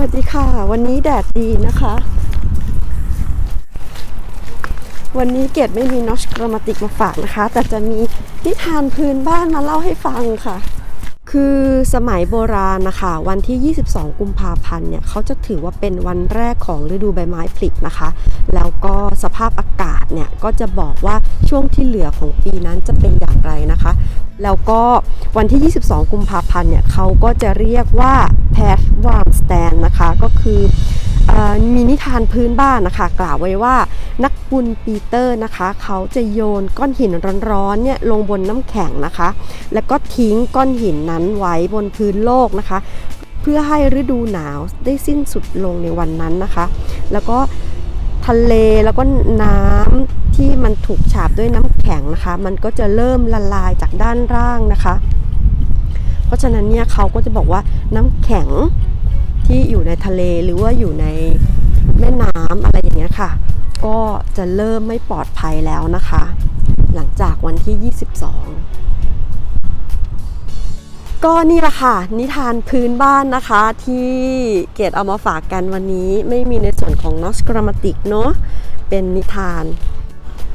วัสดีค่ะ วันนี้แดดดีนะคะ วันนี้เกดไม่มีนอชกรามาติกมาฝากนะคะ แต่จะมีนิทานพื้นบ้านมาเล่าให้ฟังค่ะ คือสมัยโบราณนะคะ วันที่ 22 กุมภาพันธ์เนี่ยเขาจะถือว่าเป็นวันแรกของฤดูใบไม้ผลินะคะ แล้วก็สภาพอากาศเนี่ยก็จะบอกว่าช่วงที่เหลือของปีนั้นจะเป็นอย่างไรนะคะ แล้วก็วันที่ 22 กุมภาพันธ์เนี่ยเขาก็จะเรียกว่า p a t w a r m Stand นะคะก็คือเออมีนิทานพื้นบ้านนะคะ กล่าวไว้ว่านักบุญปีเตอร์นะคะ เขาจะโยนก้อนหินร้อนๆเนี่ยลงบนน้ำแข็งนะคะ แล้วก็ทิ้งก้อนหินนั้นไว้บนพื้นโลกนะคะ เพื่อให้ฤดูหนาวได้สิ้นสุดลงในวันนั้นนะคะ แล้วก็ ทะเลแล้วก็น้ำที่มันถูกฉาบด้วยน้ำแข็งนะคะ มันก็จะเริ่มละลายจากด้านล่างนะคะ เพราะฉะนั้นเนี่ยเขาก็จะบอกว่าน้ำแข็งที่อยู่ในทะเลหรือว่าอยู่ในแม่น้ำอะไรอย่างเงี้ยค่ะ ก็จะเริ่มไม่ปลอดภัยแล้วนะคะ หลังจากวันที่ 22 ก็นี่แหละค่ะ นิทานพื้นบ้านนะคะ ที่เกดเอามาฝากกันวันนี้ไม่มีในส่วนของนอสกรามาติกเนาะเป็นนิทาน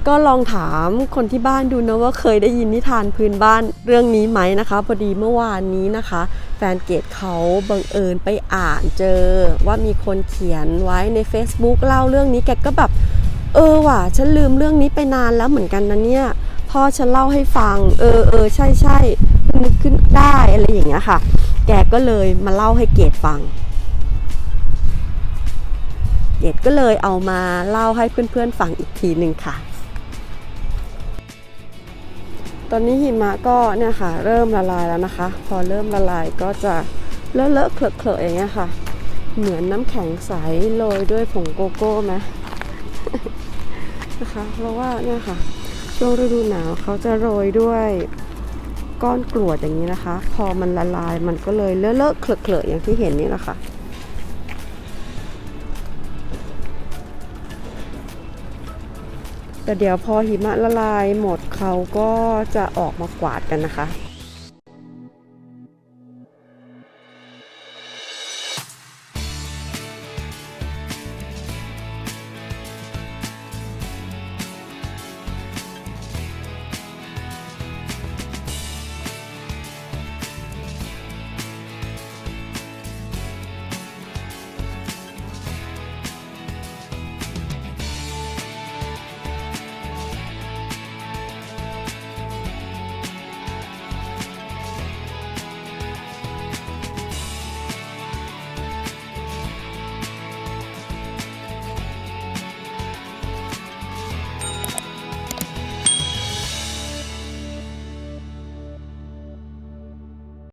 ก็ลองถามคนที่บ้านดูนะว่าเคยได้ยินนิทานพื้นบ้านเรื่องนี้ไหมนะคะ พอดีเมื่อวานนี้นะคะ แฟนเกดเขาบังเอิญไปอ่านเจอ ว่ามีคนเขียนไว้ใน Facebook เล่าเรื่องนี้แกก็แบบ เออว่ะฉันลืมเรื่องนี้ไปนานแล้วเหมือนกันนะเนี่ย พ่อฉันเล่าให้ฟัง เออเออใช่ใช่เพิ่งนึกขึ้นได้อะไรอย่างเงี้ยค่ะ แกก็เลยมาเล่าให้เกดฟัง เกดก็เลยเอามาเล่าให้เพื่อนๆฟังอีกทีหนึ่งค่ะ ตอนนี้หิมะก็เนี่ยค่ะ เริ่มละลายแล้วนะคะ พอเริ่มละลายก็จะเลอะเลอะเคลอะเคลอะอย่างเงี้ยค่ะ เหมือนน้ำแข็งใสโรยด้วยผงโกโก้ไหมนะคะ เพราะว่าเนี่ยค่ะ ช่วงฤดูหนาวเขาจะโรยด้วยก้อนกรวดอย่างนี้นะคะ พอมันละลายมันก็เลยเลอะเลอะเคลอะเคลอะอย่างที่เห็นนี่แหละค่ะแต่เดี๋ยวพอหิมะละลายหมดเขาก็จะออกมากวาดกันนะคะ